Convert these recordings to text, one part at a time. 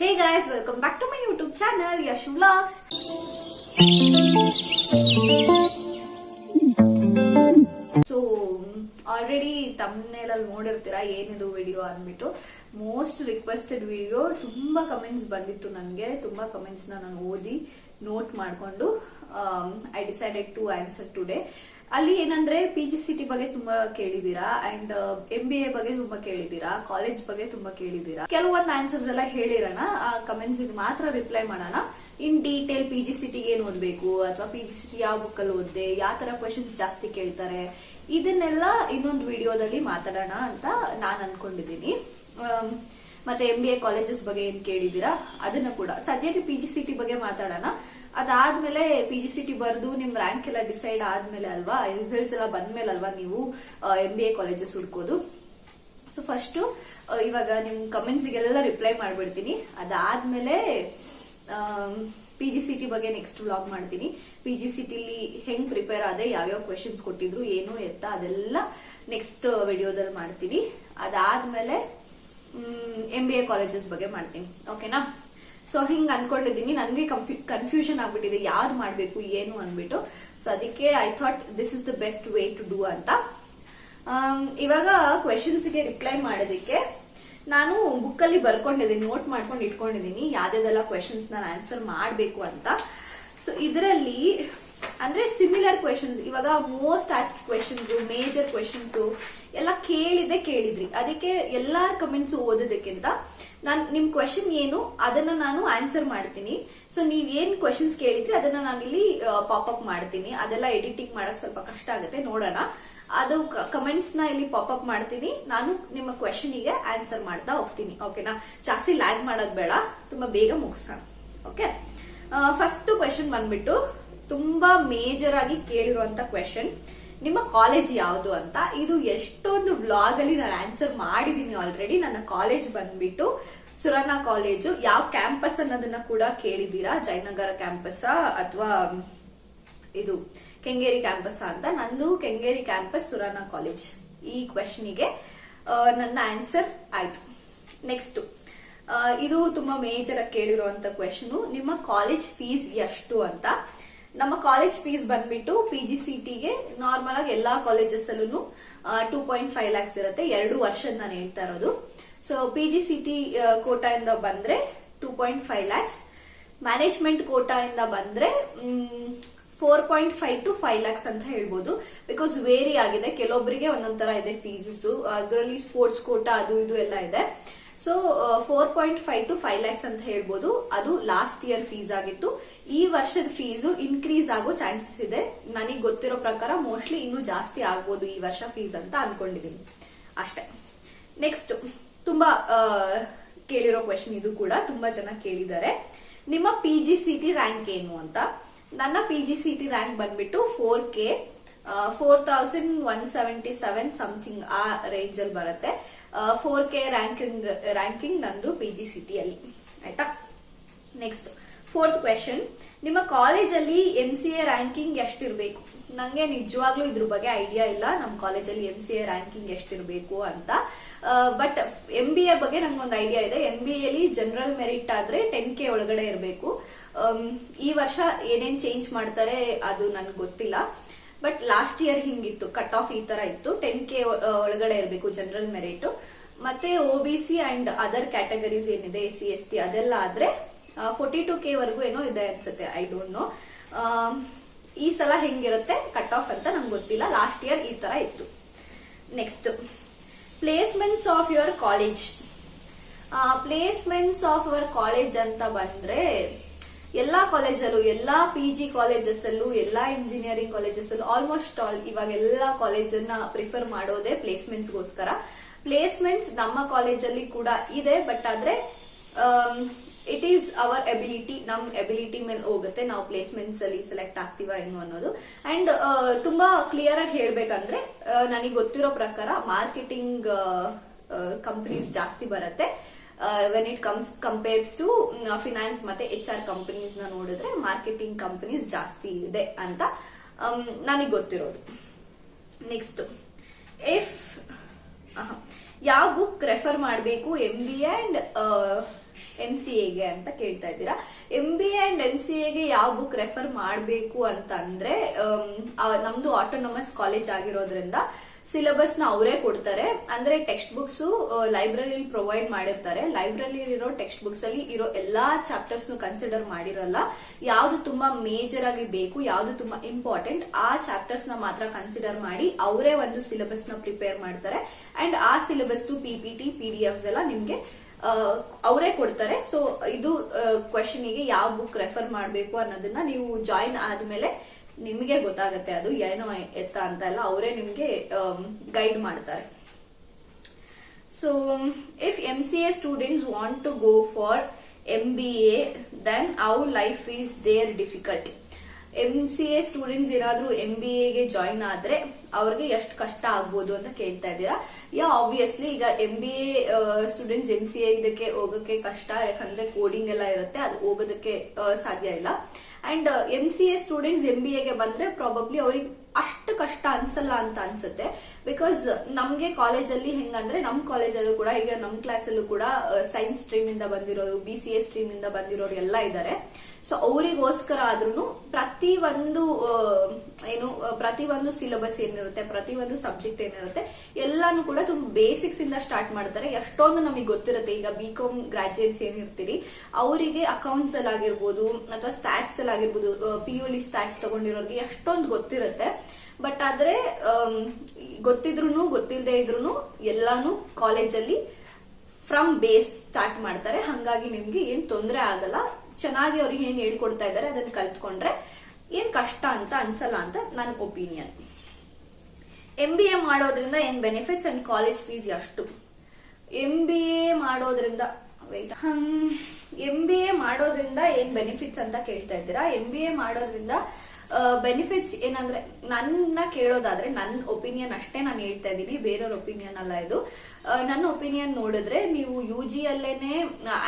Hey guys welcome back to my YouTube channel Yash vlogs so already ತಮ್ಮನೇಲಲ್ಲಿ ನೋಡಿರ್ತೀರಾ ಏನಿದು video ಅಂದ್ಬಿಟ್ಟು? Most requested video ತುಂಬಾ comments ಬಂದಿತ್ತು ನನಗೆ, ತುಂಬಾ ಕಮೆಂಟ್ಸ್ನ ನಾನು ಓದಿ ನೋಟ್ ಮಾಡಿಕೊಂಡು I decided to answer today ಅಲ್ಲಿ ಏನಂದ್ರೆ ಪಿ ಜಿ ಸಿ ಟಿ ಬಗ್ಗೆ ತುಂಬಾ ಕೇಳಿದೀರಾ? ಅಂಡ್ ಎಂ ಬಿ ಎ ಬಗ್ಗೆ ತುಂಬಾ ಕೇಳಿದೀರಾ? ಕಾಲೇಜ್ ಬಗ್ಗೆ ತುಂಬಾ ಕೇಳಿದೀರಾ? ಕೆಲವೊಂದು ಆನ್ಸರ್ಸ್ ಎಲ್ಲ ಹೇಳಿರೋಣ. ಆ ಕಮೆಂಟ್ಸ್ ಮಾತ್ರ ರಿಪ್ಲೈ ಮಾಡೋಣ. In detail P G C ಟಿಗೆ ಏನ್ ಓದ್ಬೇಕು? ಅಥವಾ ಪಿ ಜಿ ಸಿ ಟಿ ಯಾವ ಬುಕ್ ಅಲ್ಲಿ ಓದ್ದೆ? ಯಾವ ತರ ಕ್ವಶನ್ಸ್ ಜಾಸ್ತಿ ಕೇಳ್ತಾರೆ? ಇದನ್ನೆಲ್ಲ ಇನ್ನೊಂದು ವಿಡಿಯೋದಲ್ಲಿ ಮಾತಾಡೋಣ ಅಂತ ನಾನು ಅನ್ಕೊಂಡಿದ್ದೀನಿ. ಆಮ್, ಮತ್ತೆ ಎಂ ಬಿ ಎ ಕಾಲೇಜಸ್ ಬಗ್ಗೆ ಏನ್ ಕೇಳಿದೀರಾ? ಅದನ್ನ ಕೂಡ. ಸದ್ಯಕ್ಕೆ ಪಿ ಜಿ ಸಿ ಟಿ ಬಗ್ಗೆ ಮಾತಾಡೋಣ. ಅದಾದ್ಮೇಲೆ ಪಿ ಜಿ ಸಿ ಟಿ ಬರೆದು ನಿಮ್ ರ್ಯಾಂಕ್ ಎಲ್ಲ ಡಿಸೈಡ್ ಆದ್ಮೇಲೆ ಅಲ್ವಾ? ರಿಸಲ್ಟ್ಸ್ ಎಲ್ಲ ಬಂದ್ಮೇಲೆ ಅಲ್ವಾ ನೀವು ಎಂ ಬಿ ಎ ಕಾಲೇಜಸ್ ಹುಡ್ಕೋದು? ಸೊ ಫಸ್ಟ್ ಇವಾಗ ನಿಮ್ ಕಮೆಂಟ್ಸ್ಗೆಲ್ಲ ರಿಪ್ಲೈ ಮಾಡ್ಬಿಡ್ತೀನಿ. ಅದಾದ್ಮೇಲೆ ಪಿ ಜಿ ಸಿ ಟಿ ಬಗ್ಗೆ ನೆಕ್ಸ್ಟ್ ವ್ಲಾಗ್ ಮಾಡ್ತೀನಿ. ಪಿ ಜಿ ಸಿ ಟಿಲಿ ಹೆಂಗ್ ಪ್ರಿಪೇರ್ ಆದೆ, ಯಾವ್ಯಾವ ಕ್ವೆಶನ್ಸ್ ಕೊಟ್ಟಿದ್ರು, ಏನು ಎತ್ತ, ಅದೆಲ್ಲ ನೆಕ್ಸ್ಟ್ ವಿಡಿಯೋದಲ್ಲಿ ಮಾಡ್ತೀನಿ. ಅದಾದ್ಮೇಲೆ ಎಂ ಬಿ ಎ ಕಾಲೇಜಸ್ ಬಗ್ಗೆ ಮಾಡ್ತೀನಿ. ಓಕೆನಾ ಸೊ ಹಿಂಗ್ ಅನ್ಕೊಂಡಿದ್ದೀನಿ. ನನಗೆ ಕನ್ಫ್ಯೂಷನ್ ಆಗ್ಬಿಟ್ಟಿದೆ. ಯಾವ್ದು ಮಾಡ್ಬೇಕು, ಏನು ಅನ್ಬಿಟ್ಟು. ಸೊ ಅದಕ್ಕೆ I thought this is the best way to do ಅಂತ. ಇವಾಗ ಇವಾಗ ಕ್ವೆಶನ್ಸ್ಗೆ ರಿಪ್ಲೈ ಮಾಡೋದಕ್ಕೆ ನಾನು ಬುಕ್ಕಲ್ಲಿ ಬರ್ಕೊಂಡಿದ್ದೀನಿ ನೋಟ್ ಮಾಡ್ಕೊಂಡು ಇಟ್ಕೊಂಡಿದ್ದೀನಿ. ಯಾವ್ದಾದೆಲ್ಲ ಕ್ವೆಶನ್ಸ್ ನಾನು ಆನ್ಸರ್ ಮಾಡಬೇಕು ಅಂತ. ಸೊ ಇದರಲ್ಲಿ ಅಂದ್ರೆ ಸಿಮಿಲರ್ ಕ್ವೆಶನ್ಸ್ ಇವಾಗ most ask questions major questions ಎಲ್ಲ ಕೇಳಿದೆ ಕೇಳಿದ್ರಿ. ಅದಕ್ಕೆ ಎಲ್ಲಾರ ಕಮೆಂಟ್ಸ್ ಓದೋದಕ್ಕಿಂತ ನಾನು ನಿಮ್ ಕ್ವೆಶನ್ ಏನು, ಅದನ್ನ ನಾನು ಆನ್ಸರ್ ಮಾಡ್ತೀನಿ. ಸೊ ನೀವ್ ಏನ್ ಕ್ವೆಶನ್ಸ್ ಕೇಳಿದ್ರಿ, ಅದನ್ನ ನಾನು ಇಲ್ಲಿ ಪಾಪ್ ಅಪ್ ಮಾಡ್ತೀನಿ. ಅದೆಲ್ಲ ಎಡಿಟಿಂಗ್ ಮಾಡಕ್ ಸ್ವಲ್ಪ ಕಷ್ಟ ಆಗುತ್ತೆ, ನೋಡೋಣ. ಅದು ಕಮೆಂಟ್ಸ್ನ ಇಲ್ಲಿ ಪಾಪ್ ಅಪ್ ಮಾಡ್ತೀನಿ. ನಾನು ನಿಮ್ಮ ಕ್ವೆಶನ್ಗೆ ಆನ್ಸರ್ ಮಾಡ್ತಾ ಹೋಗ್ತೀನಿ ಓಕೆನಾ ಜಾಸ್ತಿ ಲ್ಯಾಗ್ ಮಾಡೋದ್ ಬೇಡ, ತುಂಬಾ ಬೇಗ ಮುಗಿಸೋಣ ಓಕೆ ಫಸ್ಟ್ ಕ್ವೆಶನ್ ಬಂದ್ಬಿಟ್ಟು, ತುಂಬಾ ಮೇಜರ್ ಆಗಿ ಕೇಳಿರುವಂತ ಕ್ವೆಶನ್ ನಿಮ್ಮ ಕಾಲೇಜ್ ಯಾವುದು ಅಂತ. ಇದು ಎಷ್ಟೊಂದು ಬ್ಲಾಗ್ ಅಲ್ಲಿ ನಾನು ಆನ್ಸರ್ ಮಾಡಿದೀನಿ ಆಲ್ರೆಡಿ ನನ್ನ ಕಾಲೇಜ್ ಬಂದ್ಬಿಟ್ಟು ಸುರನಾ ಕಾಲೇಜು ಯಾವ ಕ್ಯಾಂಪಸ್ ಅನ್ನೋದನ್ನ ಕೂಡ ಕೇಳಿದೀರಾ ಜಯನಗರ ಕ್ಯಾಂಪಸ್ ಅಥವಾ, ಇದು ಕೆಂಗೇರಿ ಕ್ಯಾಂಪಸ್ ಅಂತ. ನಂದು ಕೆಂಗೇರಿ ಕ್ಯಾಂಪಸ್ ಸುರಾನ ಕಾಲೇಜ್ ಈ ಕ್ವೆಶನಿಗೆ ನನ್ನ ಆನ್ಸರ್ ಆಯ್ತು. ನೆಕ್ಸ್ಟ್ ಇದು ತುಂಬಾ ಮೇಜರ್ ಆಗಿ ಕೇಳಿರುವಂತ ಕ್ವೆಶನ್ ನಿಮ್ಮ ಕಾಲೇಜ್ ಫೀಸ್ ಎಷ್ಟು ಅಂತ. ನಮ್ಮ ಕಾಲೇಜ್ ಫೀಸ್ ಬಂದ್ಬಿಟ್ಟು ಪಿ ಜಿ ಸಿ ಟಿಗೆ ನಾರ್ಮಲ್ ಆಗಿ ಎಲ್ಲಾ ಕಾಲೇಜಸ್ ಅಲ್ಲೂ ಟೂ ಪಾಯಿಂಟ್ ಫೈವ್ ಲ್ಯಾಕ್ಸ್ ಇರುತ್ತೆ. ಎರಡು ವರ್ಷದ ನಾನು ಹೇಳ್ತಾ ಇರೋದು. So P G C T quota ಇಂದ ಬಂದ್ರೆ two point five lakhs management quota ಇಂದ ಬಂದ್ರೆ four point five to five lakhs ಅಂತ ಹೇಳ್ಬೋದು. ಬಿಕಾಸ್ ವೇರಿ ಆಗಿದೆ. ಕೆಲವೊಬ್ಬರಿಗೆ ಒಂದೊಂದ್ ತರ ಇದೆ ಫೀಸಸ್ ಅದರಲ್ಲಿ ಸ್ಪೋರ್ಟ್ಸ್ ಕೋಟಾ, ಅದು ಇದು ಎಲ್ಲ ಇದೆ. So four point five to five lakhs ಅಂತ ಹೇಳ್ಬೋದು. ಅದು ಲಾಸ್ಟ್ ಇಯರ್ ಫೀಸ್ ಆಗಿತ್ತು. ಈ ವರ್ಷದ ಫೀಸು ಇನ್ಕ್ರೀಸ್ ಆಗೋ ಚಾನ್ಸಸ್ ಇದೆ. ನನಗೆ ಗೊತ್ತಿರೋ ಪ್ರಕಾರ ಮೋಸ್ಟ್ಲಿ ಇನ್ನೂ ಜಾಸ್ತಿ ಆಗ್ಬೋದು ಈ ವರ್ಷ ಫೀಸ್ ಅಂತ ಅನ್ಕೊಂಡಿದ್ದೀನಿ ಅಷ್ಟೇ. ನೆಕ್ಸ್ಟ್ ತುಂಬಾ ಕೇಳಿರೋ ಕ್ವೆಶನ್ ಇದು ಕೂಡ ತುಂಬಾ ಜನ ಕೇಳಿದ್ದಾರೆ. ನಿಮ್ಮ P G C T rank ಏನು ಅಂತ? ನನ್ನ P G C T rank ಬಂದ್ಬಿಟ್ಟು four K four thousand one seventy seven something ಆ ರೇಂಜ್ ಅಲ್ಲಿ ಬರುತ್ತೆ. ಫೋರ್ ಕೆ ರ್ಯಾಂಕಿಂಗ್ ರ್ಯಾಂಕಿಂಗ್ ನಂದು ಪಿ ಜಿ ಸಿ ಆಯ್ತಾ? ನೆಕ್ಸ್ಟ್ ಫೋರ್ತ್ ಕ್ವೆಶನ್ ನಿಮ್ಮ ಕಾಲೇಜಲ್ಲಿ ಎಂ ಸಿ ಎ ರ್ಯಾಂಕಿಂಗ್ ಎಷ್ಟಿರಬೇಕು? ನನಗೆ ನಿಜವಾಗ್ಲೂ ಇದ್ರ ಬಗ್ಗೆ ಐಡಿಯಾ ಇಲ್ಲ. ನಮ್ಮ ಕಾಲೇಜಲ್ಲಿ ಎಂ ಸಿ ಎ ರ್ಯಾಂಕಿಂಗ್ ಎಷ್ಟಿರಬೇಕು ಅಂತ. ಬಟ್ ಎಂ ಬಿ ಎ ಬಗ್ಗೆ ನಂಗೊಂದು ಐಡಿಯಾ ಇದೆ. ಎಂ ಬಿ ಎಲ್ಲಿ ಜನರಲ್ ಮೆರಿಟ್ ಆದ್ರೆ ಟೆನ್ ಕೆ ಒಳಗಡೆ ಇರಬೇಕು. ಈ ವರ್ಷ ಏನೇನ್ ಚೇಂಜ್ ಮಾಡ್ತಾರೆ ಅದು ನನಗೆ ಗೊತ್ತಿಲ್ಲ. ಬಟ್ ಲಾಸ್ಟ್ ಇಯರ್ ಹಿಂಗಿತ್ತು ಕಟ್ ಆಫ್ ಈ ತರ ಇತ್ತು. ಟೆನ್ ಕೆ ಒಳಗಡೆ ಇರಬೇಕು ಜನರಲ್ ಮೆರಿಟ್ ಮತ್ತೆ O B C and other categories ಏನಿದೆ ಎಸ್ ಸಿ ಎಸ್ ಟಿ ಅದೆಲ್ಲ ಆದ್ರೆ ಫೋರ್ಟಿ ಟು ಕೆ ವರ್ಗೂ ಏನೋ ಇದೆ ಅನ್ಸುತ್ತೆ ಐ ಡೋಂಟ್ ನೋ ಈ ಸಲ ಹೆಂಗಿರುತ್ತೆ ಕಟ್ ಆಫ್ ಅಂತ ನಂಗೆ ಗೊತ್ತಿಲ್ಲ. ಲಾಸ್ಟ್ ಇಯರ್ ಈ ತರ ಇತ್ತು. Next placements of your college placements of our college ಅಂತ ಬಂದ್ರೆ ಎಲ್ಲಾ ಕಾಲೇಜಲ್ಲೂ, ಎಲ್ಲಾ ಪಿ ಜಿ ಕಾಲೇಜಸ್ ಅಲ್ಲೂ ಎಲ್ಲಾ ಇಂಜಿನಿಯರಿಂಗ್ ಕಾಲೇಜಸ್ ಅಲ್ಲೂ ಆಲ್ಮೋಸ್ಟ್ ಆಲ್ ಇವಾಗ ಎಲ್ಲಾ ಕಾಲೇಜನ್ನ ಪ್ರಿಫರ್ ಮಾಡೋದೇ ಪ್ಲೇಸ್ಮೆಂಟ್ಸ್ ಗೋಸ್ಕರ. ಪ್ಲೇಸ್ಮೆಂಟ್ಸ್ ನಮ್ಮ ಕಾಲೇಜಲ್ಲಿ ಕೂಡ ಇದೆ ಬಟ್ ಆದ್ರೆ ಇಟ್ ಈಸ್ ಅವರ್ ಎಬಿಲಿಟಿ ನಮ್ ಎಬಿಲಿಟಿ ಮೇಲೆ ಹೋಗುತ್ತೆ ನಾವು ಪ್ಲೇಸ್ಮೆಂಟ್ಸ್ ಅಲ್ಲಿ ಸೆಲೆಕ್ಟ್ ಆಗ್ತೀವ ಏನು ಅನ್ನೋದು. ಅಂಡ್ ತುಂಬಾ ಕ್ಲಿಯರ್ ಆಗಿ ಹೇಳ್ಬೇಕಂದ್ರೆ ನನಗೆ ಗೊತ್ತಿರೋ ಪ್ರಕಾರ ಮಾರ್ಕೆಟಿಂಗ್ ಕಂಪನೀಸ್ ಜಾಸ್ತಿ ಬರುತ್ತೆ. When it comes compares to finance ಮತ್ತೆ ಎಚ್ ಆರ್ ಕಂಪನೀಸ್ನ ನೋಡಿದ್ರೆ ಮಾರ್ಕೆಟಿಂಗ್ ಕಂಪನೀಸ್ ಜಾಸ್ತಿ ಇದೆ ಅಂತ ನನಗೆ ಗೊತ್ತಿರೋದು. ನೆಕ್ಸ್ಟ್ ಇಫ್ ಯಾವ ಬುಕ್ ರೆಫರ್ ಮಾಡಬೇಕು M B and M C ಎಗೆ ಅಂತ ಕೇಳ್ತಾ ಇದ್ದೀರಾ. M B and M C ಎಗೆ ಯಾವ ಬುಕ್ ರೆಫರ್ ಮಾಡಬೇಕು ಅಂತಂದ್ರೆ ನಮ್ದು ಆಟೋನಮಸ್ ಕಾಲೇಜ್ ಆಗಿರೋದ್ರಿಂದ ಸಿಲೆಬಸ್ನ ಅವರೇ ಕೊಡ್ತಾರೆ. ಅಂದ್ರೆ ಟೆಕ್ಸ್ಟ್ ಬುಕ್ಸ್ ಲೈಬ್ರರಿಲಿ ಪ್ರೊವೈಡ್ ಮಾಡಿರ್ತಾರೆ. ಲೈಬ್ರರಿ ಇರೋ ಟೆಕ್ಸ್ಟ್ ಬುಕ್ಸ್ ಅಲ್ಲಿ ಇರೋ ಎಲ್ಲಾ ಚಾಪ್ಟರ್ಸ್ ನು ಕನ್ಸಿಡರ್ ಮಾಡಿರಲ್ಲ. ಯಾವ್ದು ತುಂಬಾ ಮೇಜರ್ ಆಗಿ ಬೇಕು, ಯಾವ್ದು ತುಂಬಾ ಇಂಪಾರ್ಟೆಂಟ್ ಆ ಚಾಪ್ಟರ್ಸ್ನ ಮಾತ್ರ ಕನ್ಸಿಡರ್ ಮಾಡಿ ಅವರೇ ಒಂದು ಸಿಲೆಬಸ್ನ ಪ್ರಿಪೇರ್ ಮಾಡ್ತಾರೆ. ಅಂಡ್ ಆ syllabus P P T P D Fs ಎಲ್ಲ ನಿಮ್ಗೆ ಅವರೇ ಕೊಡ್ತಾರೆ. ಸೊ ಇದು ಕ್ವಶನಿಗೆ ಯಾವ ಬುಕ್ ರೆಫರ್ ಮಾಡಬೇಕು ಅನ್ನೋದನ್ನ ನೀವು ಜಾಯಿನ್ ಆದ್ಮೇಲೆ ನಿಮಗೆ ಗೊತ್ತಾಗುತ್ತೆ ಅದು ಏನೋ ಎತ್ತ ಅಂತ ಎಲ್ಲ ಅವರೇ ನಿಮಗೆ ಗೈಡ್ ಮಾಡ್ತಾರೆ. So if M C A students want to go for M B A then our life is there difficult M C A students ಏನಾದ್ರೂ ಎಂ ಬಿ ಎಗೆ ಜಾಯಿನ್ ಆದ್ರೆ ಅವ್ರಿಗೆ ಎಷ್ಟು ಕಷ್ಟ ಆಗ್ಬೋದು ಅಂತ ಕೇಳ್ತಾ ಇದ್ದೀರಾ? ಯಾ ಆಬ್ವಿಯಸ್ಲಿ ಈಗ M B A students M C A ಇದಕ್ಕೆ ಹೋಗಕ್ಕೆ ಕಷ್ಟ, ಯಾಕಂದ್ರೆ ಕೋಡಿಂಗ್ ಎಲ್ಲ ಇರುತ್ತೆ, ಅದು ಹೋಗೋದಕ್ಕೆ ಸಾಧ್ಯ ಇಲ್ಲ. And M C A students M B ಎಗೆ ಬಂದ್ರೆ ಪ್ರಾಬಬ್ಲಿ ಅವ್ರಿಗೆ ಅಷ್ಟು ಕಷ್ಟ ಅನ್ಸಲ್ಲ ಅಂತ ಅನ್ಸುತ್ತೆ. ಬಿಕಾಸ್ ನಮ್ಗೆ ಕಾಲೇಜಲ್ಲಿ ಹೆಂಗಂದ್ರೆ ನಮ್ ಕಾಲೇಜಲ್ಲೂ ಕೂಡ, ಈಗ ನಮ್ ಕ್ಲಾಸಲ್ಲೂ ಕೂಡ ಸೈನ್ಸ್ ಸ್ಟ್ರೀಮ್ ಇಂದ ಬಂದಿರೋರು ಬಿ ಸಿ ಎ ಸ್ಟ್ರೀಮ್ ಇಂದ ಬಂದಿರೋರು ಎಲ್ಲ ಇದ್ದಾರೆ. ಸೊ ಅವರಿಗೋಸ್ಕರ ಆದ್ರೂ ಪ್ರತಿ ಒಂದು ಏನು ಪ್ರತಿ ಒಂದು ಸಿಲೆಬಸ್ ಏನಿರುತ್ತೆ ಪ್ರತಿ ಒಂದು ಸಬ್ಜೆಕ್ಟ್ ಏನಿರುತ್ತೆ, ಎಲ್ಲಾನು ಕೂಡ ತುಂಬಾ ಬೇಸಿಕ್ಸ್ ಇಂದ ಸ್ಟಾರ್ಟ್ ಮಾಡ್ತಾರೆ. ಎಷ್ಟೊಂದು ನಮಗೆ ಗೊತ್ತಿರುತ್ತೆ, ಈಗ ಬಿ ಕಾಮ್ ಗ್ರಾಜುಯೇಟ್ಸ್ ಏನಿರ್ತೀರಿ, ಅವರಿಗೆ ಅಕೌಂಟ್ಸ್ ಅಲ್ಲಿ ಆಗಿರ್ಬೋದು, ಅಥವಾ ಸ್ಟ್ಯಾಟ್ಸ್ ಅಲ್ಲಿ ಆಗಿರ್ಬೋದು ಪಿ ಯು ಲಿ ಸ್ಟ್ಯಾಟ್ಸ್ ತಗೊಂಡಿರೋರಿಗೆ ಎಷ್ಟೊಂದು ಗೊತ್ತಿರುತ್ತೆ. ಬಟ್ ಆದ್ರೆ ಗೊತ್ತಿದ್ರು ಗೊತ್ತಿಲ್ಲದೆ ಇದ್ರು ಎಲ್ಲಾನು ಕಾಲೇಜಲ್ಲಿ ಫ್ರಮ್ ಬೇಸ್ ಸ್ಟಾರ್ಟ್ ಮಾಡ್ತಾರೆ. ಹಂಗಾಗಿ ನಿಮ್ಗೆ ಏನ್ ತೊಂದರೆ ಆಗಲ್ಲ. ಚೆನ್ನಾಗಿ ಅವ್ರಿಗೆ ಏನ್ ಹೇಳ್ಕೊಡ್ತಾ ಇದ್ದಾರೆ ಅದನ್ನ ಕಲ್ತ್ಕೊಂಡ್ರೆ ಏನ್ ಕಷ್ಟ ಅಂತ ಅನ್ಸಲ್ಲ ಅಂತ ನನ್ನ ಒಪಿನಿಯನ್ ಎಂ ಬಿ ಎ ಮಾಡೋದ್ರಿಂದ ಏನ್ ಬೆನಿಫಿಟ್ಸ್ ಅಂಡ್ ಕಾಲೇಜ್ ಫೀಸ್ ಅಷ್ಟು? ಎಂ ಬಿ ಎ ಮಾಡೋದ್ರಿಂದ ವೆಯ್ಟ್ ಎಂ ಬಿ ಎ ಮಾಡೋದ್ರಿಂದ ಏನ್ ಬೆನಿಫಿಟ್ಸ್ ಅಂತ ಕೇಳ್ತಾ ಇದ್ದೀರಾ? ಎಂ ಬಿ ಎ ಮಾಡೋದ್ರಿಂದ ಬೆನಿಫಿಟ್ಸ್ ಏನಂದ್ರೆ, ನನ್ನ ಕೇಳೋದಾದ್ರೆ, ನನ್ನ ಒಪಿನಿಯನ್ ಅಷ್ಟೇ ನಾನು ಹೇಳ್ತಾ ಇದ್ದೀನಿ, ಬೇರೆಯವ್ರ ಒಪಿನಿಯನ್ ಅಲ್ಲ ಇದು. ನನ್ನ ಒಪಿನಿಯನ್ ನೋಡಿದ್ರೆ ನೀವು ಯು ಜಿ ಅಲ್ಲೇನೆ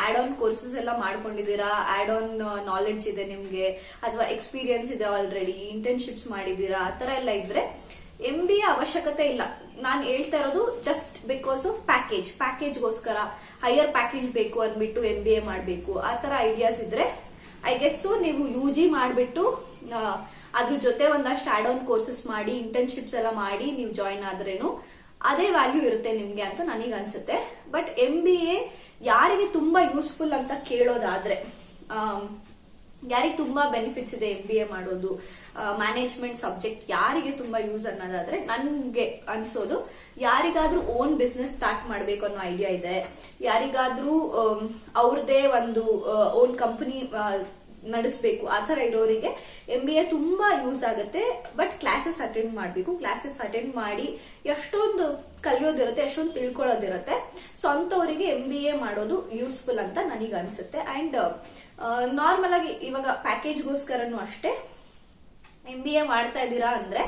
ಆಡ್ ಆನ್ ಕೋರ್ಸಸ್ ಎಲ್ಲ ಮಾಡ್ಕೊಂಡಿದ್ದೀರಾ? ಆಡ್ ಆನ್ ನಾಲೆಡ್ಜ್ ಇದೆ ನಿಮ್ಗೆ? ಅಥವಾ ಎಕ್ಸ್ಪೀರಿಯನ್ಸ್ ಇದೆ ಆಲ್ರೆಡಿ ಇಂಟರ್ನ್ಶಿಪ್ಸ್ ಮಾಡಿದ್ದೀರಾ? ಆ ಥರ ಎಲ್ಲ ಇದ್ರೆ ಎಂ ಬಿ ಎ ಅವಶ್ಯಕತೆ ಇಲ್ಲ. ನಾನು ಹೇಳ್ತಾ ಇರೋದು ಜಸ್ಟ್ ಬಿಕಾಸ್ ಆಫ್ ಪ್ಯಾಕೇಜ್ ಪ್ಯಾಕೇಜ್ಗೋಸ್ಕರ ಹೈಯರ್ ಪ್ಯಾಕೇಜ್ ಬೇಕು ಅಂದ್ಬಿಟ್ಟು ಎಂ ಬಿ ಎ ಮಾಡಬೇಕು. ಆ ಥರ ಐಡಿಯಾಸ್ ಇದ್ರೆ ಐ ಗೆಸ್ ನೀವು ಯು ಜಿ ಮಾಡಿಬಿಟ್ಟು ಅದ್ರ ಜೊತೆ ಒಂದಷ್ಟು ಆಡ್ ಆನ್ ಕೋರ್ಸಸ್ ಮಾಡಿ ಇಂಟರ್ನ್ಶಿಪ್ಸ್ ಎಲ್ಲ ಮಾಡಿ ನೀವು ಜಾಯಿನ್ ಆದ್ರೇನು ಅದೇ ವ್ಯಾಲ್ಯೂ ಇರುತ್ತೆ ನಿಮ್ಗೆ ಅಂತ ನನಗೆ ಅನ್ಸುತ್ತೆ. ಬಟ್ ಎಂ ಬಿ ಎ ಯಾರಿಗೆ ತುಂಬಾ ಯೂಸ್ಫುಲ್ ಅಂತ ಕೇಳೋದಾದ್ರೆ ಯಾರಿಗೆ ತುಂಬಾ ಬೆನಿಫಿಟ್ಸ್ ಇದೆ ಎಂ ಬಿ ಎ ಮಾಡೋದು ಮ್ಯಾನೇಜ್ಮೆಂಟ್ ಸಬ್ಜೆಕ್ಟ್ ಯಾರಿಗೆ ತುಂಬಾ ಯೂಸ್ ಅನ್ನೋದಾದ್ರೆ ನನ್ಗೆ ಅನ್ಸೋದು, ಯಾರಿಗಾದ್ರೂ ಓನ್ ಬಿಸ್ನೆಸ್ ಸ್ಟಾರ್ಟ್ ಮಾಡ್ಬೇಕು ಅನ್ನೋ ಐಡಿಯಾ ಇದೆ, ಯಾರಿಗಾದ್ರೂ ಅವ್ರದೇ ಒಂದು ಓನ್ ಕಂಪನಿ ನಡೆಸಬೇಕು, ಆ ಥರ ಇರೋರಿಗೆ ಎಂ ಬಿ ಎ ತುಂಬಾ ಯೂಸ್ ಆಗುತ್ತೆ. ಬಟ್ ಕ್ಲಾಸಸ್ ಅಟೆಂಡ್ ಮಾಡಬೇಕು. ಕ್ಲಾಸಸ್ ಅಟೆಂಡ್ ಮಾಡಿ ಎಷ್ಟೊಂದು ಕಲಿಯೋದಿರುತ್ತೆ, ಎಷ್ಟೊಂದು ತಿಳ್ಕೊಳ್ಳೋದಿರುತ್ತೆ ಸೊ ಅಂತವರಿಗೆ ಎಂ ಬಿ ಎ ಮಾಡೋದು ಯೂಸ್ಫುಲ್ ಅಂತ ನನಗೆ ಅನ್ಸುತ್ತೆ ಅಂಡ್ ನಾರ್ಮಲ್ ಆಗಿ ಇವಾಗ ಪ್ಯಾಕೇಜ್ಗೋಸ್ಕರನು ಅಷ್ಟೇ. ಎಂ ಬಿ ಎ ಮಾಡ್ತಾ ಇದ್ದೀರಾ ಅಂದ್ರೆ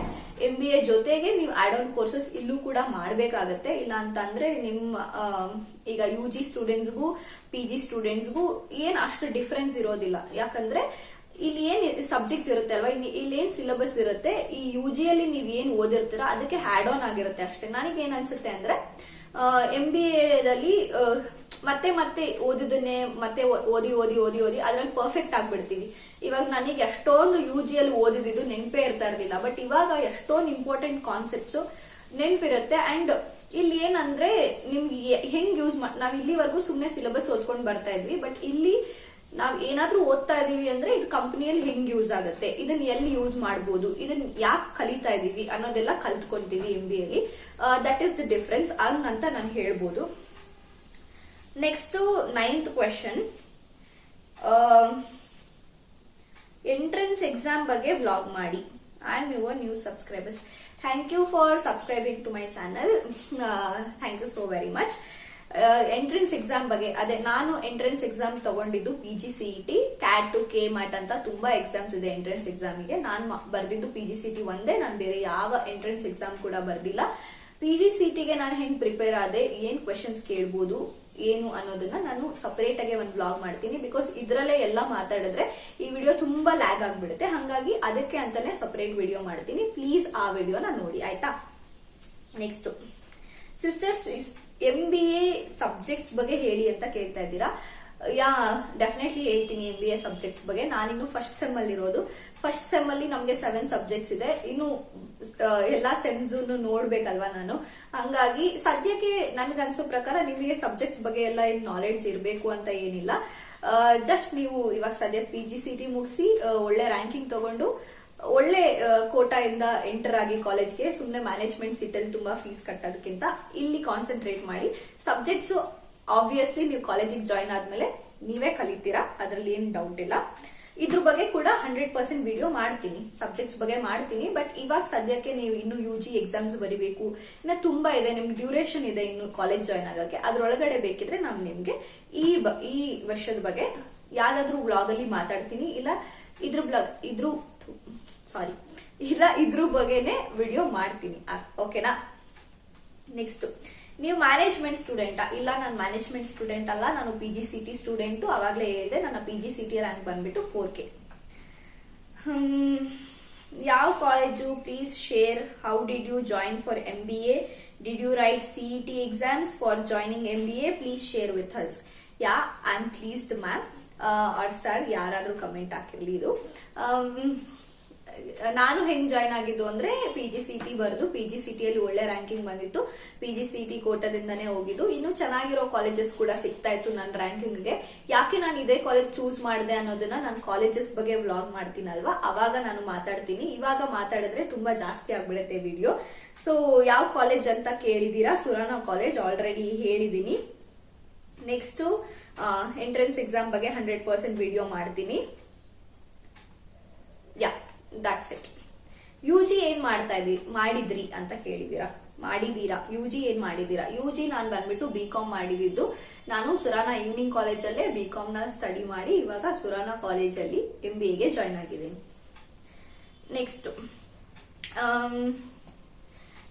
ಎಂ ಬಿ ಎ ಜೊತೆಗೆ ನೀವು ಆಡ್ ಆನ್ ಕೋರ್ಸಸ್ ಇಲ್ಲೂ ಕೂಡ ಮಾಡಬೇಕಾಗತ್ತೆ. ಇಲ್ಲ ಅಂತಂದ್ರೆ ನಿಮ್ಮ ಈಗ ಯು ಜಿ ಸ್ಟೂಡೆಂಟ್ಸ್ಗೂ ಪಿ ಜಿ ಸ್ಟೂಡೆಂಟ್ಸ್ಗೂ ಏನು ಅಷ್ಟು ಡಿಫ್ರೆನ್ಸ್ ಇರೋದಿಲ್ಲ. ಯಾಕಂದ್ರೆ ಇಲ್ಲಿ ಏನ್ ಸಬ್ಜೆಕ್ಟ್ಸ್ ಇರುತ್ತೆ ಅಲ್ವಾ? ಇಲ್ಲಿ ಏನ್ ಸಿಲೆಬಸ್ ಇರುತ್ತೆ? ಈ ಯು ಜಿಯಲ್ಲಿ ನೀವ್ ಏನ್ ಓದಿರ್ತೀರಾ? ಅದಕ್ಕೆ ಹ್ಯಾಡ್ ಆನ್ ಆಗಿರುತ್ತೆ ಅಷ್ಟೇ. ನನಗೆ ಏನ್ ಅನ್ಸುತ್ತೆ ಅಂದ್ರೆ ಎಂ ಬಿ ಎದಲ್ಲಿ ಮತ್ತೆ ಮತ್ತೆ ಓದಿದನ್ನೇ ಮತ್ತೆ ಓದಿ ಓದಿ ಓದಿ ಓದಿ ಅದ್ರಲ್ಲಿ ಪರ್ಫೆಕ್ಟ್ ಆಗ್ಬಿಡ್ತೀವಿ. ಇವಾಗ ನನಗೆ ಎಷ್ಟೊಂದು ಯು ಜಿ ಅಲ್ಲಿ ಓದಿದ್ದು ನೆನಪೇ ಇರ್ತಾ ಇರಲಿಲ್ಲ ಬಟ್ ಇವಾಗ ಎಷ್ಟೊಂದು ಇಂಪಾರ್ಟೆಂಟ್ ಕಾನ್ಸೆಪ್ಟ್ಸ್ ನೆನಪಿರುತ್ತೆ ಅಂಡ್ ಇಲ್ಲಿ ಏನಂದ್ರೆ ನಿಮ್ಗೆ ಹೆಂಗ್ ಯೂಸ್ ನಾವ್ ಇಲ್ಲಿವರೆಗೂ ಸುಮ್ಮನೆ ಸಿಲೆಬಸ್ ಓದ್ಕೊಂಡು ಬರ್ತಾ ಇದ್ವಿ ಬಟ್ ಇಲ್ಲಿ ನಾವ್ ಏನಾದ್ರೂ ಓದ್ತಾ ಇದೀವಿ ಅಂದ್ರೆ ಇದು ಕಂಪನಿಯಲ್ಲಿ ಹೆಂಗ್ ಯೂಸ್ ಆಗುತ್ತೆ ಇದನ್ನ ಎಲ್ಲಿ ಯೂಸ್ ಮಾಡ್ಬೋದು ಇದನ್ನ ಯಾಕೆ ಕಲಿತಾ ಇದೀವಿ ಅನ್ನೋದೆಲ್ಲ ಕಲ್ತ್ಕೊಂತೀವಿ ಎಂ ಬಿ ಅಲ್ಲಿ ದಟ್ ಈಸ್ ದ ಡಿಫ್ರೆನ್ಸ್ ಅಂತ ನಾನು ಹೇಳ್ಬೋದು. Next ninth question entrance exam ಬಗ್ಗೆ ಬ್ಲಾಗ್ ಮಾಡಿ. I am your new subscribers thank you for subscribing to my channel thank you so very much entrance exam ಬಗ್ಗೆ, ಅದೇ ನಾನು entrance exam ತಗೊಂಡಿದ್ದು P G C T CAT to K MAT ಅಂತ ತುಂಬಾ exams ಇದೆ entrance ಎಕ್ಸಾಮಿಗೆ ನಾನು ಬರ್ದಿದ್ದು ಪಿ ಜಿ ಸಿ ಟಿ ಒಂದೇ, ನಾನು ಬೇರೆ ಯಾವ ಎಂಟ್ರೆನ್ಸ್ ಎಕ್ಸಾಮ್ ಕೂಡ ಬರ್ದಿಲ್ಲ. ಪಿ ಜಿ ಸಿ ಟಿಗೆ ನಾನು ಹೆಂಗ್ ಪ್ರಿಪೇರ್ ಆದೆ, ಏನ್ ಕ್ವೆಶನ್ಸ್ ಕೇಳ್ಬೋದು, ಏನು ಅನ್ನೋದನ್ನ ನಾನು ಸಪರೇಟ್ ಆಗಿ ಒಂದು ಬ್ಲಾಗ್ ಮಾಡ್ತೀನಿ. ಬಿಕಾಸ್ ಇದ್ರಲ್ಲೇ ಎಲ್ಲ ಮಾತಾಡಿದ್ರೆ ಈ ವಿಡಿಯೋ ತುಂಬಾ ಲ್ಯಾಗ್ ಆಗ್ಬಿಡುತ್ತೆ. ಹಾಗಾಗಿ ಅದಕ್ಕೆ ಅಂತಾನೆ ಸಪರೇಟ್ ವಿಡಿಯೋ ಮಾಡ್ತೀನಿ. ಪ್ಲೀಸ್ ಆ ವಿಡಿಯೋನ ನೋಡಿ, ಆಯ್ತಾ? Next sisters M B A subjects ಬಗ್ಗೆ ಹೇಳಿ ಅಂತ ಕೇಳ್ತಾ ಇದ್ದೀರಾ? ಯಾ ಡೆಫಿನೆಟ್ಲಿ ಹೇಳ್ತೀನಿ ಎಂ ಬಿ ಎ ಸಬ್ಜೆಕ್ಟ್ಸ್ ಬಗ್ಗೆ. ನಾನಿನ್ನು ಫಸ್ಟ್ ಸೆಮ್ ಅಲ್ಲಿ ಇರೋದು ಫಸ್ಟ್ ಸೆಮ್ ಅಲ್ಲಿ ನಮಗೆ ಸೆವೆನ್ ಸಬ್ಜೆಕ್ಟ್ಸ್ ಇದೆ. ಇನ್ನು ಎಲ್ಲಾ ಸೆಮ್ಸ್ ನೋಡ್ಬೇಕಲ್ವಾ ನಾನು? ಹಂಗಾಗಿ ಸದ್ಯಕ್ಕೆ ನನ್ಗನ್ಸೋ ಪ್ರಕಾರ ನಿಮಗೆ ಸಬ್ಜೆಕ್ಟ್ಸ್ ಬಗ್ಗೆ ಎಲ್ಲ ಏನ್ ನಾಲೆಡ್ಜ್ ಇರಬೇಕು ಅಂತ ಏನಿಲ್ಲ. ಜಸ್ಟ್ ನೀವು ಇವಾಗ ಸದ್ಯ ಪಿ ಜಿ ಸಿ ಟಿ ಮುಗಿಸಿ ಒಳ್ಳೆ ರ್ಯಾಂಕಿಂಗ್ ತಗೊಂಡು ಒಳ್ಳೆ ಕೋಟಾ ಇಂದ ಎಂಟರ್ ಆಗಿ ಕಾಲೇಜ್ಗೆ ಸುಮ್ಮನೆ ಮ್ಯಾನೇಜ್ಮೆಂಟ್ ಸೀಟಲ್ಲಿ ತುಂಬಾ ಫೀಸ್ ಕಟ್ಟೋದಕ್ಕಿಂತ ಇಲ್ಲಿ ಕಾನ್ಸಂಟ್ರೇಟ್ ಮಾಡಿ ಸಬ್ಜೆಕ್ಟ್ಸ್ ಆಬ್ವಿಯಸ್ಲಿ ನೀವು ಕಾಲೇಜಿಗೆ ಜಾಯ್ನ್ ಆದ್ಮೇಲೆ ನೀವೇ ಕಲಿತೀರಾ, ಅದರಲ್ಲಿ ಏನ್ ಡೌಟ್ ಇಲ್ಲ. ಇದ್ರ ಬಗ್ಗೆ ಕೂಡ ಹಂಡ್ರೆಡ್ ಪರ್ಸೆಂಟ್ ವಿಡಿಯೋ ಮಾಡ್ತೀನಿ ಸಬ್ಜೆಕ್ಟ್ಸ್ ಬಗ್ಗೆ ಮಾಡ್ತೀನಿ ಬಟ್ ಇವಾಗ ಸದ್ಯಕ್ಕೆ ನೀವು ಇನ್ನು ಯು ಜಿ ಎಕ್ಸಾಮ್ಸ್ ಬರಿಬೇಕು, ಇನ್ನು ತುಂಬಾ ಇದೆ ನಿಮ್ಗೆ ಡ್ಯೂರೇಷನ್ ಇದೆ ಇನ್ನು ಕಾಲೇಜ್ ಜಾಯ್ನ್ ಆಗೋಕ್ಕೆ, ಅದ್ರೊಳಗಡೆ ಬೇಕಿದ್ರೆ ನಾನು ನಿಮ್ಗೆ ಈ ಈ ವರ್ಷದ ಬಗ್ಗೆ ಯಾವ್ದಾದ್ರು ಬ್ಲಾಗ್ ಅಲ್ಲಿ ಮಾತಾಡ್ತೀನಿ, ಇಲ್ಲ ಇದ್ರ ಬ್ಲಾಗ್ ಇದ್ರ ಸಾರಿ ಇಲ್ಲ ಇದ್ರ ಬಗ್ಗೆನೆ ವಿಡಿಯೋ ಮಾಡ್ತೀನಿ. ಓಕೆನಾ ನೆಕ್ಸ್ಟ್ ನೀವು ಮ್ಯಾನೇಜ್ಮೆಂಟ್ ಸ್ಟೂಡೆಂಟಾ ಇಲ್ಲ ನಾನು ಮ್ಯಾನೇಜ್ಮೆಂಟ್ ಸ್ಟೂಡೆಂಟ್ ಅಲ್ಲ. ನಾನು P G C T student ಅವಾಗಲೇ ಹೇಳಿದೆ ನನ್ನ P G C T rank ಬಂದ್ಬಿಟ್ಟು ಫೋರ್ ಕೆ ಯಾವ college please share how did you join for M B A did you write C E T exams for joining M B A please share with us yeah I am pleased ma'am or sir ಯಾರಾದರೂ comment ಹಾಕಿರಲಿ ಇದು. Um, ನಾನು ಹೆಂಗ್ join ಆಗಿದ್ದು ಅಂದ್ರೆ P G C T ಬರೆದು P G C ಟಿಯಲ್ಲಿ ಒಳ್ಳೆ ರ್ಯಾಂಕಿಂಗ್ ಬಂದಿತ್ತು. ಪಿ ಜಿ ಸಿ ಟಿ ಕೋಟದಿಂದಾನೇ ಹೋಗಿದ್ದು. ಇನ್ನು ಚೆನ್ನಾಗಿರೋ ಕಾಲೇಜಸ್ ಕೂಡ ಸಿಗ್ತಾ ಇತ್ತು ನನ್ನ ರ್ಯಾಂಕಿಂಗ್ಗೆ ಯಾಕೆ ನಾನು ಇದೇ ಕಾಲೇಜ್ ಚೂಸ್ ಮಾಡಿದೆ ಅನ್ನೋದನ್ನ ನಾನು ಕಾಲೇಜಸ್ ಬಗ್ಗೆ ವ್ಲಾಗ್ ಮಾಡ್ತೀನಲ್ವಾ? ಅವಾಗ ನಾನು ಮಾತಾಡ್ತೀನಿ. ಇವಾಗ ಮಾತಾಡಿದ್ರೆ ತುಂಬಾ ಜಾಸ್ತಿ ಆಗ್ಬಿಡುತ್ತೆ ವಿಡಿಯೋ ಸೊ ಯಾವ ಕಾಲೇಜ್ ಅಂತ ಕೇಳಿದೀರಾ? ಸುರಾಣ ಕಾಲೇಜ್ ಆಲ್ರೆಡಿ ಹೇಳಿದ್ದೀನಿ ನೆಕ್ಸ್ಟ್ ಎಂಟ್ರೆನ್ಸ್ ಎಕ್ಸಾಮ್ ಬಗ್ಗೆ ಹಂಡ್ರೆಡ್ ಪರ್ಸೆಂಟ್ ವಿಡಿಯೋ ಮಾಡ್ತೀನಿ. Yeah that's it U G ಏನ್ ಮಾಡ್ತಾ ಇದ್ರಿ ಮಾಡಿದ್ರಿ ಅಂತ ಕೇಳಿದೀರಾ ಮಾಡಿದೀರಾ ಯು ಜಿ ಏನ್ ಮಾಡಿದೀರಾ ಯು ಜಿ ನಾನು ಬಂದ್ಬಿಟ್ಟು ಬಿ ಕಾಮ್ ಮಾಡಿದ್ದು. ನಾನು ಸುರಾನ ಈವ್ನಿಂಗ್ ಕಾಲೇಜಲ್ಲೇ ಬಿ ಕಾಮ್ನ ಸ್ಟಡಿ ಮಾಡಿ ಇವಾಗ ಸುರಾನ ಕಾಲೇಜಲ್ಲಿ ಎಂ ಬಿ ಎಗೆ ಜಾಯ್ನ್ ಆಗಿದ್ದೀನಿ. ನೆಕ್ಸ್ಟ್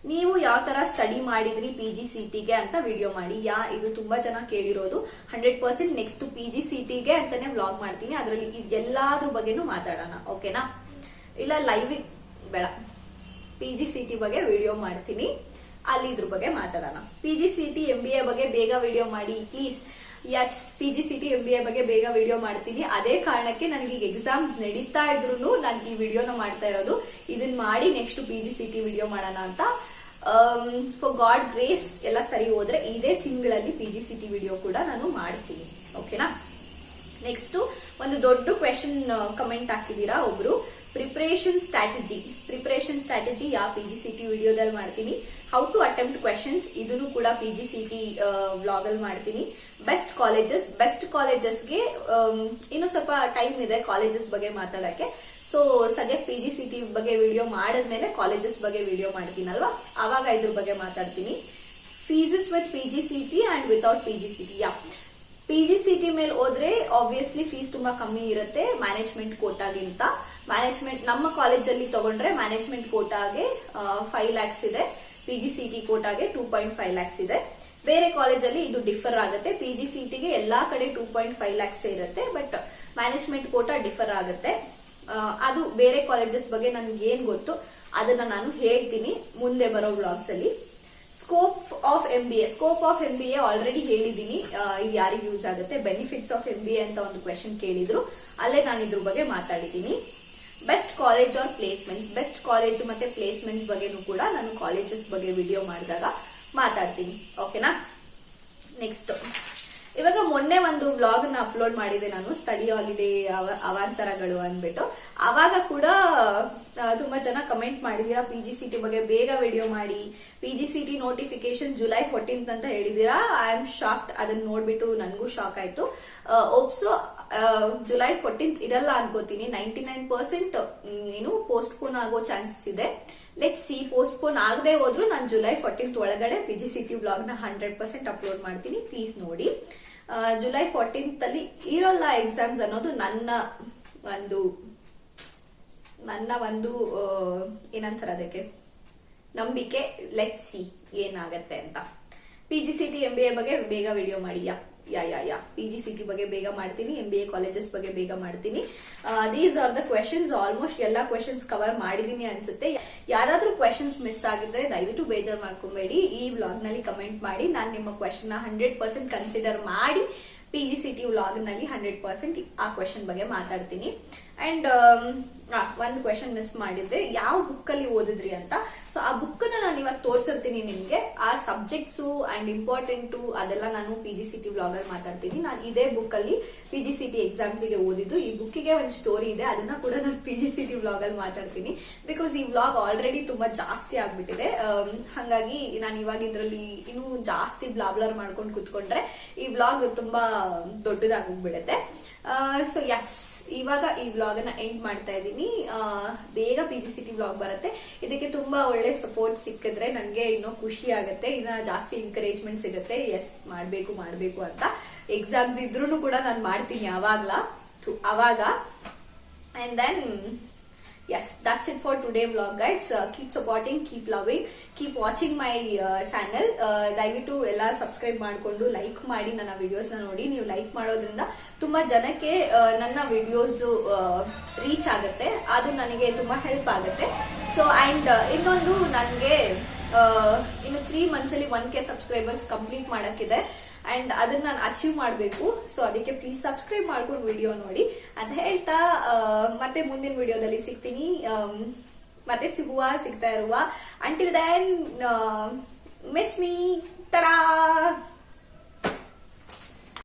ನೀವು ಯಾವ ತರ ಸ್ಟಡಿ ಮಾಡಿದ್ರಿ ಪಿ ಜಿ ಸಿ ಟಿಗೆ ಅಂತ ವಿಡಿಯೋ ಮಾಡಿ. ಯಾ, ಇದು ತುಂಬಾ ಜನ ಕೇಳಿರೋದು. Hundred percent next P G C ಟಿಗೆ ಅಂತಾನೆ ವ್ಲಾಗ್ ಮಾಡ್ತೀನಿ. ಅದರಲ್ಲಿ ಎಲ್ಲಾದ್ರ ಬಗ್ಗೆನೂ ಮಾತಾಡೋಣ. ಓಕೆನಾ ಇಲ್ಲ ಲೈವ್ ಬೇಡ. ಪಿ ಜಿ ಸಿ ಟಿ ಬಗ್ಗೆ ವಿಡಿಯೋ ಮಾಡ್ತೀನಿ. ಅಲ್ಲಿ ಇದ್ರ ಬಗ್ಗೆ ಮಾತಾಡೋಣ. P G C T M B A ಬಗ್ಗೆ ಬೇಗ ವಿಡಿಯೋ ಮಾಡಿ please yes P G C T M B A ಬಗ್ಗೆ ಬೇಗ ವಿಡಿಯೋ ಮಾಡ್ತೀನಿ. ಅದೇ ಕಾರಣಕ್ಕೆ ನನಗೆ ಈಗ ಎಕ್ಸಾಮ್ಸ್ ನಡೀತಾ ಇದ್ರು ನಾನು ಈ ವಿಡಿಯೋನ ಮಾಡ್ತಾ ಇರೋದು. ಇದನ್ನ ಮಾಡಿ next P G C T video ಮಾಡೋಣ ಅಂತ. ಫಾರ್ ಗಾಡ್ ಗ್ರೇಸ್ ಎಲ್ಲ ಸರಿ ಹೋದ್ರೆ ಇದೇ ತಿಂಗಳಲ್ಲಿ P G C T video ಕೂಡ ನಾನು ಮಾಡ್ತೀನಿ. ಓಕೆನಾ ನೆಕ್ಸ್ಟ್ ಒಂದು ದೊಡ್ಡ ಕ್ವೆಶನ್ ಕಮೆಂಟ್ ಹಾಕಿದ್ದೀರಾ ಒಬ್ರು? ಪ್ರಿಪರೇಷನ್ ಸ್ಟ್ರಾಟಜಿ ಪ್ರಿಪರೇಷನ್ ಸ್ಟ್ರಾಟಜಿ ಯಾವ ಪಿ ಜಿ ಸಿ ಟಿ ವಿಡಿಯೋದಲ್ಲಿ ಮಾಡ್ತೀನಿ. ಹೌ ಟು ಅಟೆಂಪ್ಟ್ ಕ್ವೆಶನ್ಸ್ ಇದನ್ನು ಕೂಡ P G C T vlog ಅಲ್ಲಿ ಮಾಡ್ತೀನಿ. ಬೆಸ್ಟ್ ಕಾಲೇಜಸ್ ಬೆಸ್ಟ್ ಕಾಲೇಜಸ್ಗೆ ಇನ್ನು ಸ್ವಲ್ಪ ಟೈಮ್ ಇದೆ ಕಾಲೇಜಸ್ ಬಗ್ಗೆ ಮಾತಾಡಕ್ಕೆ. ಸೊ ಸದ್ಯ ಪಿ ಜಿ ಸಿ ಟಿ ಬಗ್ಗೆ ವಿಡಿಯೋ ಮಾಡಿದ್ಮೇಲೆ ಕಾಲೇಜಸ್ ಬಗ್ಗೆ ವಿಡಿಯೋ ಮಾಡ್ತೀನಲ್ವಾ? ಅವಾಗ ಇದ್ರ ಬಗ್ಗೆ ಮಾತಾಡ್ತೀನಿ. Fees with P G C T and without P G C T yeah P G C T ಮೇಲೆ ಹೋದ್ರೆ ಆಬ್ವಿಯಸ್ಲಿ ಫೀಸ್ ತುಂಬಾ ಕಮ್ಮಿ ಇರುತ್ತೆ ಮ್ಯಾನೇಜ್ಮೆಂಟ್ ಕೋಟಾಗಿಂತ ಮ್ಯಾನೇಜ್ಮೆಂಟ್ ನಮ್ಮ ಕಾಲೇಜಲ್ಲಿ ತಗೊಂಡ್ರೆ ಮ್ಯಾನೇಜ್ಮೆಂಟ್ ಕೋಟಾಗೆ ಫೈವ್ ಲ್ಯಾಕ್ಸ್ ಇದೆ. ಪಿ ಜಿ ಸಿ ಟಿ ಕೋಟಾಗೆ ಟೂ ಪಾಯಿಂಟ್ ಫೈವ್ ಲ್ಯಾಕ್ಸ್ ಇದೆ. ಬೇರೆ ಕಾಲೇಜಲ್ಲಿ ಇದು ಡಿಫರ್ ಆಗುತ್ತೆ. ಪಿ ಜಿ ಸಿ ಟಿಗೆ ಎಲ್ಲಾ ಕಡೆ ಟೂ ಪಾಯಿಂಟ್ ಫೈವ್ ಲ್ಯಾಕ್ಸ್ ಇರುತ್ತೆ ಬಟ್ ಮ್ಯಾನೇಜ್ಮೆಂಟ್ ಕೋಟಾ ಡಿಫರ್ ಆಗುತ್ತೆ. ಅದು ಬೇರೆ ಕಾಲೇಜಸ್ ಬಗ್ಗೆ ನನ್ಗೆ ಏನ್ ಗೊತ್ತು ಅದನ್ನ ನಾನು ಹೇಳ್ತೀನಿ ಮುಂದೆ ಬರೋ ಬ್ಲಾಗ್ಸ್ ಅಲ್ಲಿ. Scope of M B A scope of M B A already ಹೇಳಿದೀನಿ ಆ, ಇದು ಯಾರಿಗೆ ಯೂಸ್ ಆಗುತ್ತೆ? Benefits of M B A ಅಂತ ಒಂದು ಕ್ವೆಶನ್ ಕೇಳಿದ್ರು. ಅಲ್ಲೇ ನಾನು ಇದ್ರ ಬಗ್ಗೆ ಮಾತಾಡಿದ್ದೀನಿ. Best college are placements best college ಮತ್ತೆ ಪ್ಲೇಸ್ಮೆಂಟ್ಸ್ ಬಗ್ಗೆನೂ ಕೂಡ ನಾನು ಕಾಲೇಜಸ್ ಬಗ್ಗೆ ವಿಡಿಯೋ ಮಾಡಿದಾಗ ಮಾತಾಡ್ತೀನಿ. ಓಕೆನಾ ನೆಕ್ಸ್ಟ್ ಇವಾಗ ಮೊನ್ನೆ ಒಂದು ವ್ಲಾಗ್ನ ಅಪ್ಲೋಡ್ ಮಾಡಿದೆ ನಾನು ಸ್ಟಡಿ ಹಾಲಿಡೇ ಅವಾಂತರಗಳು ಅಂದ್ಬಿಟ್ಟು. ಅವಾಗ ಕೂಡ ತುಂಬಾ ಜನ ಕಮೆಂಟ್ ಮಾಡಿದೀರಾ ಪಿ ಜಿ ಸಿ ಟಿ ಬಗ್ಗೆ ಬೇಗ ವಿಡಿಯೋ ಮಾಡಿ P G C T notification July fourteenth ಅಂತ ಹೇಳಿದೀರಾ ಐ ಆಮ್ ಶಾಕ್ಡ್ ಅದನ್ನ ನೋಡ್ಬಿಟ್ಟು ನನಗೂ ಶಾಕ್ ಆಯ್ತು. ಒಪ್ಸು ಜುಲೈ ಫೋರ್ಟೀನ್ತ್ ಇರಲ್ಲ ಅನ್ಕೋತೀನಿ. ನೈಂಟಿ ನೈನ್ ಪರ್ಸೆಂಟ್ ಏನು ಪೋಸ್ಟ್ಪೋನ್ ಆಗೋ ಚಾನ್ಸಸ್ ಇದೆ. ಲೆಟ್ ಸಿ ಪೋಸ್ಟ್ಪೋನ್ ಆಗದೆ ಹೋದ್ರು ನಾನು ಜುಲೈ ಫೋರ್ಟೀನ್ತ್ ಒಳಗಡೆ ಪಿ ಜಿ ಸಿ ಟಿ ಬ್ಲಾಗ್ನ ಹಂಡ್ರೆಡ್ ಪರ್ಸೆಂಟ್ ಅಪ್ಲೋಡ್ ಮಾಡ್ತೀನಿ. ಪ್ಲೀಸ್ ನೋಡಿ. ಜುಲೈ ಫೋರ್ಟೀನ್ತ್ ಅಲ್ಲಿ ಇರೋಲ್ಲ ಎಕ್ಸಾಮ್ಸ್ ಅನ್ನೋದು ನನ್ನ ಒಂದು ನನ್ನ ಒಂದು ಏನಂತಾರೆ ಅದಕ್ಕೆ? ನಂಬಿಕೆ. ಲೆಟ್ ಸಿ ಏನಾಗತ್ತೆ ಅಂತ. P G C T M B A ಬಗ್ಗೆ ಬೇಗ ವಿಡಿಯೋ ಮಾಡಿ. Yeah yeah yeah P G C T ಬಗ್ಗೆ ಬೇಗ ಮಾಡ್ತೀನಿ ಎಂ ಬಿ ಎ ಕಾಲೇಜಸ್ ಬಗ್ಗೆ ಬೇಗ ಮಾಡ್ತೀನಿ. These are the questions almost ಎಲ್ಲ ಕ್ವೆಶನ್ಸ್ ಕವರ್ ಮಾಡಿದೀನಿ ಅನ್ಸುತ್ತೆ. ಯಾರಾದ್ರೂ ಕ್ವೆಶನ್ಸ್ ಮಿಸ್ ಆಗಿದ್ರೆ ದಯವಿಟ್ಟು ಬೇಜಾರ್ ಮಾಡ್ಕೊಬೇಡಿ. ಈ ಬ್ಲಾಗ್ನಲ್ಲಿ ಕಮೆಂಟ್ ಮಾಡಿ, ನಾನು ನಿಮ್ಮ ಕ್ವೆಶನ್ ಹಂಡ್ರೆಡ್ ಪರ್ಸೆಂಟ್ ಕನ್ಸಿಡರ್ ಮಾಡಿ ಪಿ ಜಿ ಸಿ ಟಿ ವ್ಲಾಗ್ನಲ್ಲಿ ಹಂಡ್ರೆಡ್ ಪರ್ಸೆಂಟ್ ಆ ಕ್ವೆಶನ್ ಬಗ್ಗೆ ಮಾತಾಡ್ತೀನಿ. ಅಂಡ್ ಒಂದು ಕ್ವೆಶನ್ ಮಿಸ್ ಮಾಡಿದ್ರೆ ಯಾವ ಬುಕ್ ಅಲ್ಲಿ ಓದಿದ್ರಿ ಅಂತ? ಸೊ ಆ ಬುಕ್ಕನ್ನ ನಾನು ಇವಾಗ ತೋರಿಸಿರ್ತೀನಿ ನಿಮಗೆ. ಆ ಸಬ್ಜೆಕ್ಟ್ಸು ಅಂಡ್ ಇಂಪಾರ್ಟೆಂಟು ಅದೆಲ್ಲ ನಾನು ಪಿ ಜಿ ಸಿ ಟಿ ವ್ಲಾಗಲ್ಲಿ ಮಾತಾಡ್ತೀನಿ. ನಾನು ಇದೇ ಬುಕ್ಕಲ್ಲಿ ಪಿ ಜಿ ಸಿ ಟಿ ಎಕ್ಸಾಮ್ಸಿಗೆ ಓದಿದ್ದು. ಈ ಬುಕ್ಕಿಗೆ ಒಂದು ಸ್ಟೋರಿ ಇದೆ. ಅದನ್ನ ಕೂಡ ನಾನು ಪಿ ಜಿ ಸಿ ಟಿ ಅಲ್ಲಿ ಮಾತಾಡ್ತೀನಿ. ಬಿಕಾಸ್ ಈ ಬ್ಲಾಗ್ ಆಲ್ರೆಡಿ ತುಂಬಾ ಜಾಸ್ತಿ ಆಗ್ಬಿಟ್ಟಿದೆ. ಹಂಗಾಗಿ ಹಾಗಾಗಿ ನಾನು ಇವಾಗ ಇದರಲ್ಲಿ ಇನ್ನೂ ಜಾಸ್ತಿ ಬ್ಲಾಬ್ಲರ್ ಮಾಡ್ಕೊಂಡು ಕುತ್ಕೊಂಡ್ರೆ ಈ ಬ್ಲಾಗ್ ತುಂಬಾ ದೊಡ್ಡದಾಗಿ ಹೋಗ್ಬಿಡುತ್ತೆ. ಸೊ ಎಸ್ ಇವಾಗ ಈ ಬ್ಲಾಗ್ ಅನ್ನ ಎಂಡ್ ಮಾಡ್ತಾ ಇದ್ದೀನಿ. ಆ, ಬೇಗ P G C T vlog ಬರುತ್ತೆ. ಇದಕ್ಕೆ ತುಂಬಾ ಒಳ್ಳೆ ಸಪೋರ್ಟ್ ಸಿಕ್ಕಿದ್ರೆ ನನಗೆ ಇನ್ನೂ ಖುಷಿ ಆಗುತ್ತೆ. ಇನ್ನ ಜಾಸ್ತಿ ಎನ್ಕರೇಜ್ಮೆಂಟ್ ಸಿಗುತ್ತೆ. ಎಸ್ ಮಾಡಬೇಕು ಮಾಡಬೇಕು ಅಂತ. ಎಕ್ಸಾಮ್ಸ್ ಇದ್ರೂ ಕೂಡ ನಾನು ಮಾಡ್ತೀನಿ ಅವಾಗ್ಲ ಥು, ಅವಾಗ and then yes that's it for today vlog guys. Uh, keep supporting keep loving keep watching my uh, channel. Uh, ದಯವಿಟ್ಟು ಎಲ್ಲ ಸಬ್ಸ್ಕ್ರೈಬ್ ಮಾಡಿಕೊಂಡು ಲೈಕ್ ಮಾಡಿ ನನ್ನ ವಿಡಿಯೋಸ್ನ ನೋಡಿ. ನೀವು ಲೈಕ್ ಮಾಡೋದ್ರಿಂದ ತುಂಬ ಜನಕ್ಕೆ uh, ನನ್ನ ವಿಡಿಯೋಸ್ ರೀಚ್ ಆಗುತ್ತೆ. ಅದು ನನಗೆ ತುಂಬ ಹೆಲ್ಪ್ ಆಗುತ್ತೆ. ಸೊ ಆ್ಯಂಡ್ ಇನ್ನೊಂದು ನನಗೆ ಇನ್ನು ತ್ರೀ ಮಂತ್ಸಲ್ಲಿ ಒನ್ ಕೆ ಸಬ್ಸ್ಕ್ರೈಬರ್ಸ್ ಕಂಪ್ಲೀಟ್ ಮಾಡಕ್ಕಿದೆ. ಅಂಡ್ ಅದನ್ನ ನಾನು ಅಚೀವ್ ಮಾಡಬೇಕು. ಸೊ ಅದಕ್ಕೆ ಪ್ಲೀಸ್ ಸಬ್ಸ್ಕ್ರೈಬ್ ಮಾಡ್ಕೊಂಡು ವಿಡಿಯೋ ನೋಡಿ ಅಂತ ಹೇಳ್ತಾ ಮತ್ತೆ ಮುಂದಿನ ವಿಡಿಯೋದಲ್ಲಿ ಸಿಗ್ತೀನಿ. ಆಮ್, ಮತ್ತೆ ಸಿಗುವ ಸಿಗ್ತಾ ಇರುವ. Until then miss me ತಡಾ